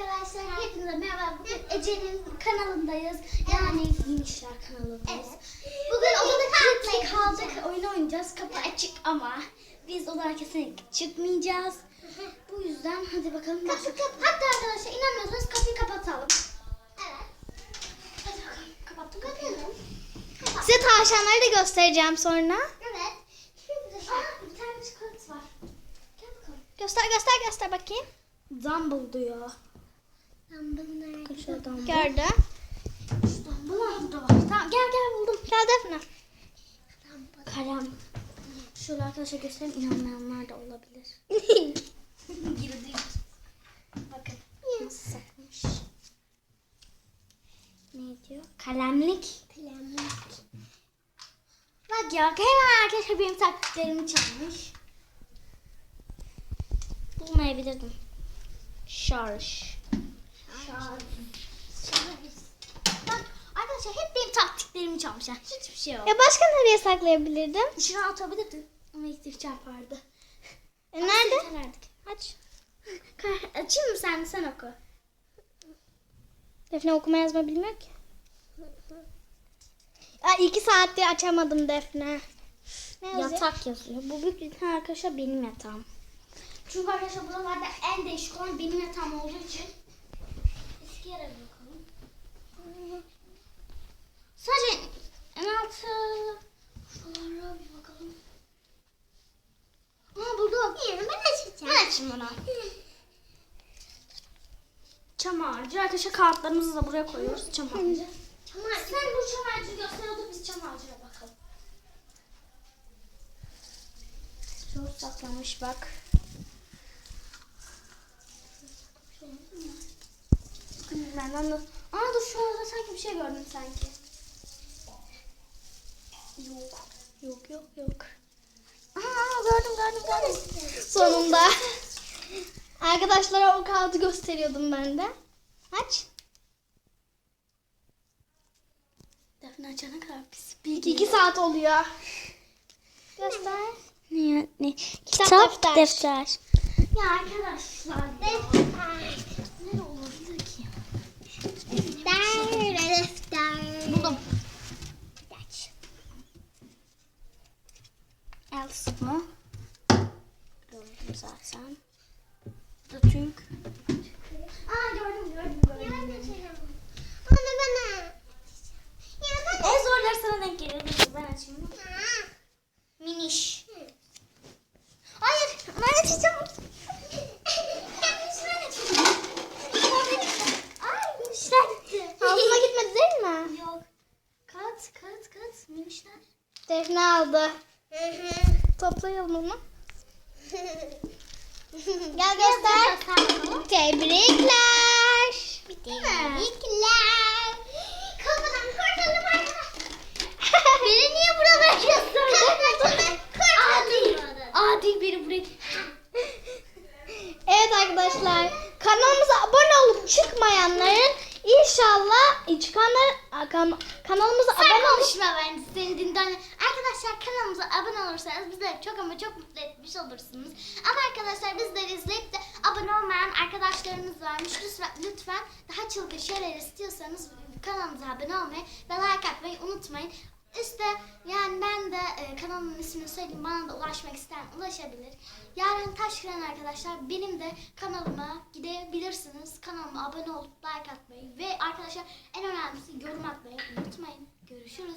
arkadaşlar hepinize merhaba. Bugün Ece'nin kanalındayız. Yani Minişler kanalındayız. Bugün odada kilitli kaldık. Oyun oynayacağız. Kapı açık ama biz odadan kesinlikle çıkmayacağız. Bu yüzden hadi bakalım. Kapı, kapı. Hatta arkadaşlar inanmıyorsanız kapıyı kapatalım. Evet. Hadi bakalım. Kapattım kapıyı. Size tavşanları da göstereceğim sonra. Evet. Şimdi de Aa, bir tane çikolat var. Gel bakalım. Göster göster göster bakayım. Dumble Gördüm. Dumble burada var. Tamam gel gel buldum. Gel Defne. Kalem. Şöyle arkadaşlar göstereyim inanmayanlar da olabilir. Girdi. Bakın nasıl. Ne diyor? Kalemlik. Kalemlik. Bak ya hemen arkadaşlar benim taktiklerimi çalmış. Bulmayabilirdim. Şarj. Bak arkadaşlar hep benim taktiklerimi çalmışlar. Hiçbir şey yok. Ya başka nereye saklayabilirdim? Dışarı atabilirdin. Ama elektrik çarpardı. E, nerede? Yeterlerdik. Aç. Açayım mı sen? Sen oku. Defne okuma yazma bilmiyor ki. Ya iki saattir açamadım Defne. Ne yazıyor? Yatak yazıyor. Bu büyük arkadaşlar benim yatağım. Çünkü arkadaşlar buralarda en değişik olan benim yatağım olduğu için eski yere bir bakalım. Sadece en altı şuralara bir bakalım. Aa buldum. ben açayım bunu. Çam ağacı. Arkadaşlar kağıtlarımızı da buraya koyuyoruz. Çam ağacı. Sen bu çam ağacı göster da biz çam ağacına bakalım. Çok saklamış bak. Benden de... Aa dur şu arada sanki bir şey gördüm sanki. Yok. Yok yok yok. Aa gördüm gördüm gördüm. Sonunda. Arkadaşlara o kağıdı gösteriyordum ben de. Aç. Defne açana kadar pis bir İki, saat oluyor. Göster. Ne, ne? Kitap, defter. Ya arkadaşlar ya. Ne olabilir ki? Defter, defter. Buldum. Geç. Else mı? Gördüm zaten. Türk. Aa gördüm gördüm gördüm. Onu bana. En zorları sana denk geliyor. Dur, Ben açayım. Miniş. Hayır ben açacağım. Sen açacağım. Ay minişler gitti. Ağzına gitmedi değil mi? Yok. Kat kat kat minişler. Defne aldı. Toplayalım onu. Gel göster. Tebrikler. Tebrikler. Kapıdan kurtuldum arkadaşlar. Beni niye buralara gösterdin? Adil. Adil beni buraya. Evet arkadaşlar kanalımıza abone olup çıkmayanların inşallah çıkanlar kanalımıza Sen abone olup konuşma ben seni dinlen. Arkadaşlar kanalımıza abone olursanız bizleri çok ama çok mutlu etmiş olursunuz. Ama arkadaşlar bizleri izleyip de abone olmayan arkadaşlarınız varmış. Lütfen, lütfen daha çılgın şeyler istiyorsanız kanalımıza abone olmayı ve like atmayı unutmayın. İşte yani ben de e, kanalımın ismini söyleyeyim bana da ulaşmak isteyen ulaşabilir. Yaren Taşkıran arkadaşlar benim de kanalıma gidebilirsiniz. Kanalıma abone olup like atmayı ve arkadaşlar en önemlisi yorum atmayı unutmayın. Görüşürüz.